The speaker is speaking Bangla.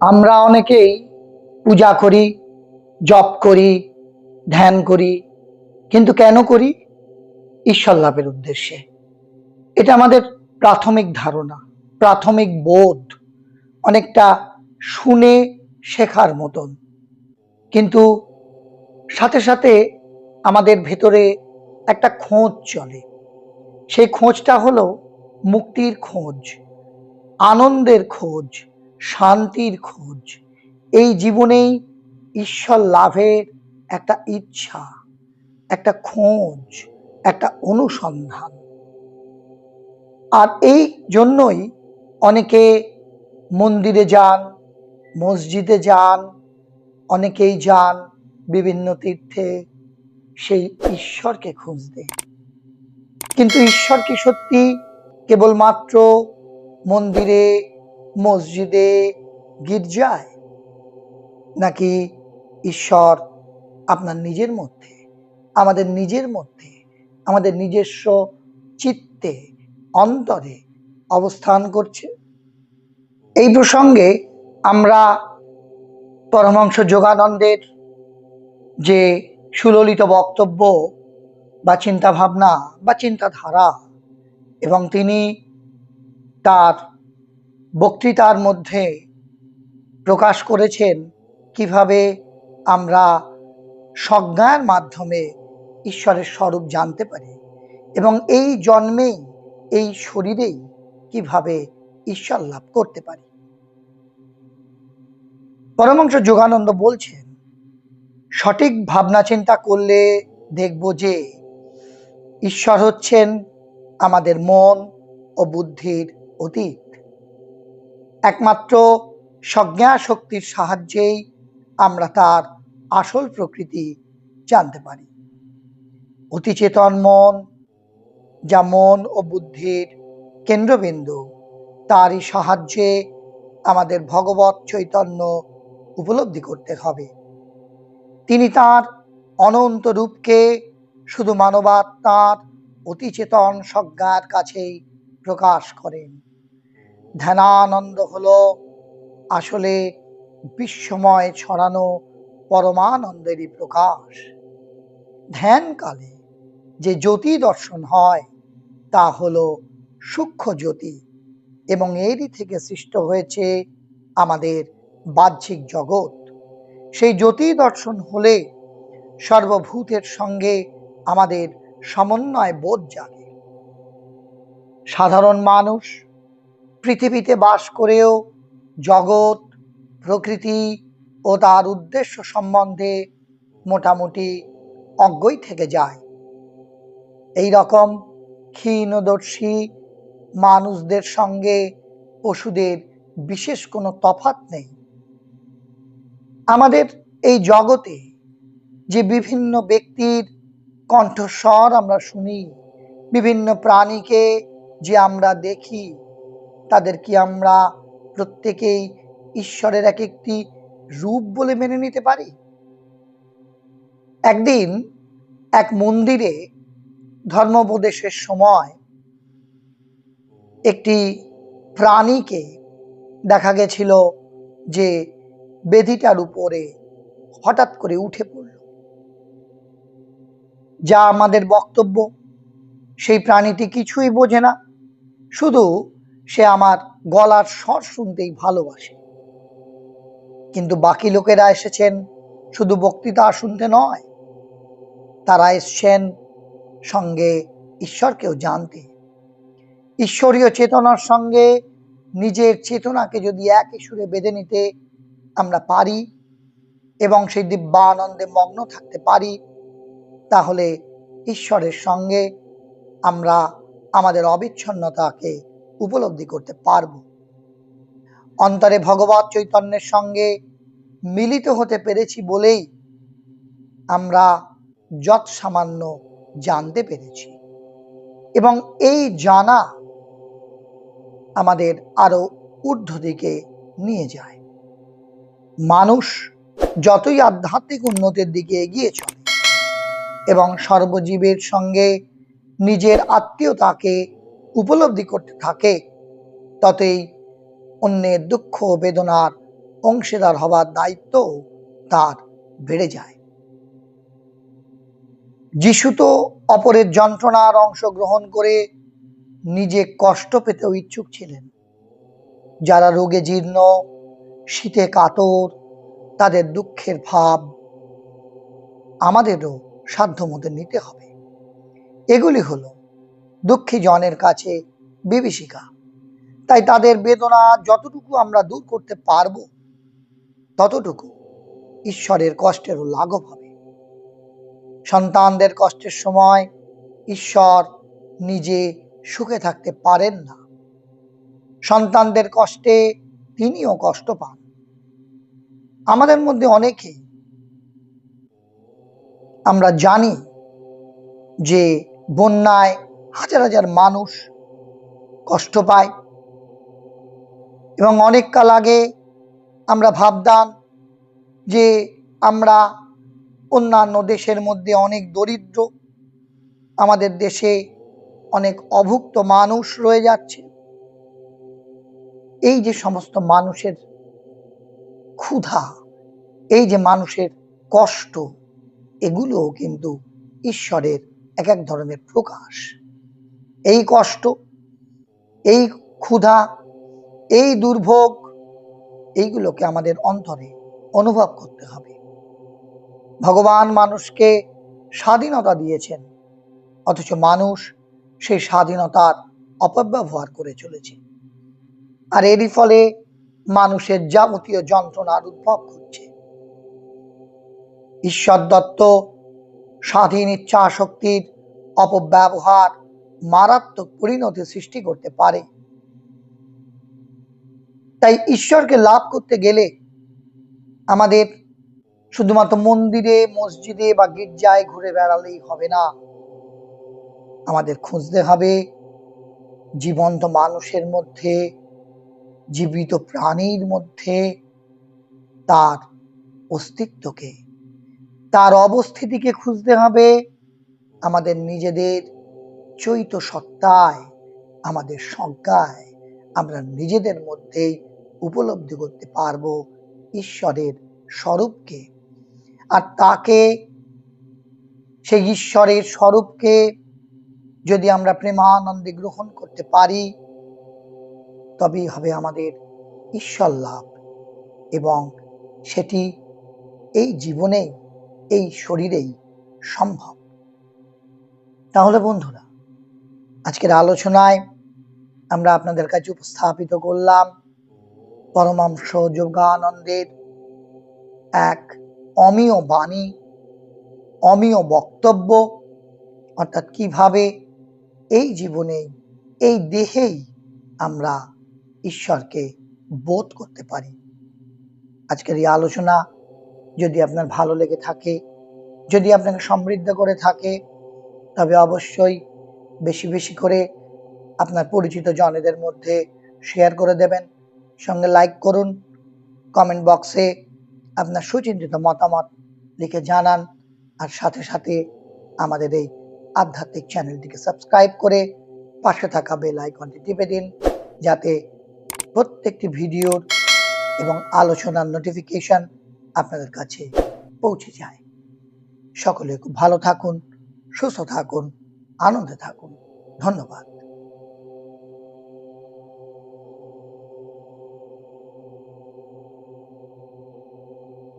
আমরা অনেকেই পূজা করি, জপ করি, ধ্যান করি, কিন্তু কেন করি? ঈশ্বর লাভের উদ্দেশ্যে। এটা আমাদের প্রাথমিক ধারণা, প্রাথমিক বোধ, অনেকটা শুনে শেখার মতন। কিন্তু সাথে সাথে আমাদের ভেতরে একটা খোঁজ চলে। সেই খোঁজটা হলো মুক্তির খোঁজ, আনন্দের খোঁজ। শান্তির খোঁজ। এই জীবনেই ঈশ্বর লাভের একটা ইচ্ছা, একটা খোঁজ, একটা অনুসন্ধান। আর এই জন্যই অনেকে মন্দিরে যান, মসজিদে যান, অনেকেই যান বিভিন্ন তীর্থে সেই ঈশ্বরকে খুঁজতে। কিন্তু ঈশ্বর কি সত্যি কেবলমাত্র মন্দিরে মসজিদে গির্জায় নাকি ঈশ্বর আপনার নিজের মধ্যে, আমাদের নিজের মধ্যে, আমাদের নিজস্ব চিত্তে, অন্তরে অবস্থান করছে? এই প্রসঙ্গে আমরা পরমাংশ যোগানন্দের যে সুললিত বক্তব্য বা চিন্তাভাবনা বা চিন্তাধারা এবং তিনি তার বক্তৃতার মধ্যে প্রকাশ করেছেন কীভাবে আমরা সজ্ঞার মাধ্যমে ঈশ্বরের স্বরূপ জানতে পারি এবং এই জন্মেই, এই শরীরেই কীভাবে ঈশ্বর লাভ করতে পারি। পরমাংশ যোগানন্দ বলছেন, সঠিক ভাবনা চিন্তা করলে দেখব যে ঈশ্বর হচ্ছেন আমাদের মন ও বুদ্ধির অতীত। একমাত্র সজ্ঞা শক্তির সাহায্যেই আমরা তার আসল প্রকৃতি জানতে পারি। অতিচেতন মন, যা মন ও বুদ্ধির কেন্দ্রবিন্দু, তারই সাহায্যে আমাদের ভগবত চৈতন্য উপলব্ধি করতে হবে। তিনি তার অনন্ত রূপকে শুধু মানবাত্মার অতিচেতন সজ্ঞার কাছেই প্রকাশ করেন। ধ্যানানন্দ হল আসলে বিশ্বময় ছড়ানো পরমানন্দেরই প্রকাশ। ধ্যানকালে যে জ্যোতি দর্শন হয়, তা হল সূক্ষ্ম জ্যোতি এবং এরই থেকে সৃষ্ট হয়েছে আমাদের বাহ্যিক জগৎ। সেই জ্যোতি দর্শন হলে সর্বভূতের সঙ্গে আমাদের সমন্বয় বোধ জাগে। সাধারণ মানুষ পৃথিবীতে বাস করেও জগৎ, প্রকৃতি ও তার উদ্দেশ্য সম্বন্ধে মোটামুটি অজ্ঞই থেকে যায়। এই রকম ক্ষীণদর্শী মানুষদের সঙ্গে পশুদের বিশেষ কোনো তফাৎ নেই। আমাদের এই জগতে যে বিভিন্ন ব্যক্তির কণ্ঠস্বর আমরা শুনি, বিভিন্ন প্রাণীকে যে আমরা দেখি তাদের কি আমরা প্রত্যেকেই ঈশ্বরের এক একটি রূপ বলে মেনে নিতে পারি। একদিন এক মন্দিরে ধর্মোপদেশের সময় একটি প্রাণীকে দেখা গেছিল যে বেদিটার উপরে হঠাৎ করে উঠে পড়ল। যা আমাদের বক্তব্য। সেই প্রাণীটি কিছুই বোঝে না। শুধু সে আমার গলার স্বর শুনতেই ভালোবাসে। কিন্তু বাকি লোকেরা এসেছেন শুধু বক্তৃতা শুনতে নয়, তারা এসছেন সঙ্গে ঈশ্বরকেও জানতে। ঈশ্বরীয় চেতনার সঙ্গে নিজের চেতনাকে যদি একই সুরে বেঁধে নিতে আমরা পারি এবং সেই দিব্যানন্দে মগ্ন থাকতে পারি, তাহলে ঈশ্বরের সঙ্গে আমরা আমাদের অবিচ্ছন্নতাকে উপলব্ধি করতে পারব। অন্তরে ভগবত চৈতন্যের সঙ্গে মিলিত হতে পেরেছি বলেই আমরা যৎ সামান্য জানতে পেরেছি এবং এই জানা আমাদের আরও ঊর্ধ্ব দিকে নিয়ে যায়। মানুষ যতই আধ্যাত্মিক উন্নতির দিকে এগিয়ে চলে এবং সর্বজীবের সঙ্গে নিজের আত্মীয়তাকে উপলব্ধি করতে থাকে, ততই অন্যের দুঃখ বেদনার অংশীদার হবার দায়িত্ব তার বেড়ে যায়। যিশু তো অপরের যন্ত্রণার অংশগ্রহণ করে নিজে কষ্ট পেতেও ইচ্ছুক ছিলেন। যারা রোগে জীর্ণ, শীতে কাতর, তাদের দুঃখের ভাব আমাদেরও সাধ্যমতো নিতে হবে। এগুলি হলো দুঃখী জনের কাছে বিভীষিকা। তাই তাদের বেদনা যতটুকু আমরা দূর করতে পারব, ততটুকু ঈশ্বরের কষ্টেরও লাঘব হবে। সন্তানদের কষ্টের সময় ঈশ্বর নিজে সুখে থাকতে পারেন না। সন্তানদের কষ্টে তিনিও কষ্ট পান। আমাদের মধ্যে অনেকেই আমরা জানি যে বন্যায় হাজার হাজার মানুষ কষ্ট পায়। এবং অনেক কাল আগে আমরা ভাবতাম যে আমরা অন্যান্য দেশের মধ্যে অনেক দরিদ্র, আমাদের দেশে অনেক অভুক্ত মানুষ রয়ে যাচ্ছে। এই যে সমস্ত মানুষের ক্ষুধা, এই যে মানুষের কষ্ট, এগুলোও কিন্তু ঈশ্বরের এক এক ধরনের প্রকাশ। এই কষ্ট, এই ক্ষুধা, এই দুর্ভোগ, এইগুলোকে আমাদের অন্তরে অনুভব করতে হবে। ভগবান মানুষকে স্বাধীনতা দিয়েছেন, অথচ মানুষ সেই স্বাধীনতার অপব্যবহার করে চলেছে। আর এরই ফলে মানুষের যাবতীয় যন্ত্রণার উদ্ভব ঘটছে। ঈশ্বর দত্ত স্বাধীন ইচ্ছা শক্তির অপব্যবহার মারাত্মক পরিণতি সৃষ্টি করতে পারে। তাই ঈশ্বরকে লাভ করতে গেলে আমাদের শুধুমাত্র মন্দিরে, মসজিদে বা গির্জায় ঘুরে বেড়ালেই হবে না। আমাদের খুঁজতে হবে জীবন্ত মানুষের মধ্যে, জীবিত প্রাণীর মধ্যে তার অস্তিত্বকে। তার অবস্থিতিকে খুঁজতে হবে আমাদের নিজেদের চৈত সত্তায়, আমাদের সংজ্ঞায় আমরা নিজেদের মধ্যেই উপলব্ধি করতে পারব ঈশ্বরের স্বরূপকে। আর তাকে, সেই ঈশ্বরের স্বরূপকে যদি আমরা প্রেমানন্দে গ্রহণ করতে পারি, তবেই হবে আমাদের ঈশ্বর লাভ এবং সেটি এই জীবনেই এই শরীরেই সম্ভব। তাহলে বন্ধুরা আজকের আলোচনায় আমরা আপনাদের কাছে উপস্থাপিত করলাম পরমাংশ যোগানন্দের এক অমীয় বাণী, অমীয় বক্তব্য, অর্থাৎ কীভাবে এই জীবনে, এই দেহেই আমরা ঈশ্বরকে বোধ করতে পারি। আজকের এই আলোচনা যদি আপনার ভালো লেগে থাকে, যদি আপনাকে সমৃদ্ধ করে থাকে, তবে অবশ্যই বেশি বেশি করে আপনার পরিচিত জনেদের মধ্যে শেয়ার করে দেবেন। সঙ্গে লাইক করুন। কমেন্ট বক্সে আপনার সুচিন্তিত মতামত লিখে জানান। আর সাথে সাথে আমাদের এই আধ্যাত্মিক চ্যানেলটিকে সাবস্ক্রাইব করে পাশে থাকা বেল আইকনটি টিপে দিন। যাতে প্রত্যেকটি ভিডিওর এবং আলোচনার নোটিফিকেশন আপনাদের কাছে পৌঁছে যায়। সকলে খুব ভালো থাকুন, সুস্থ থাকুন। আনন্দে থাকুন। ধন্যবাদ।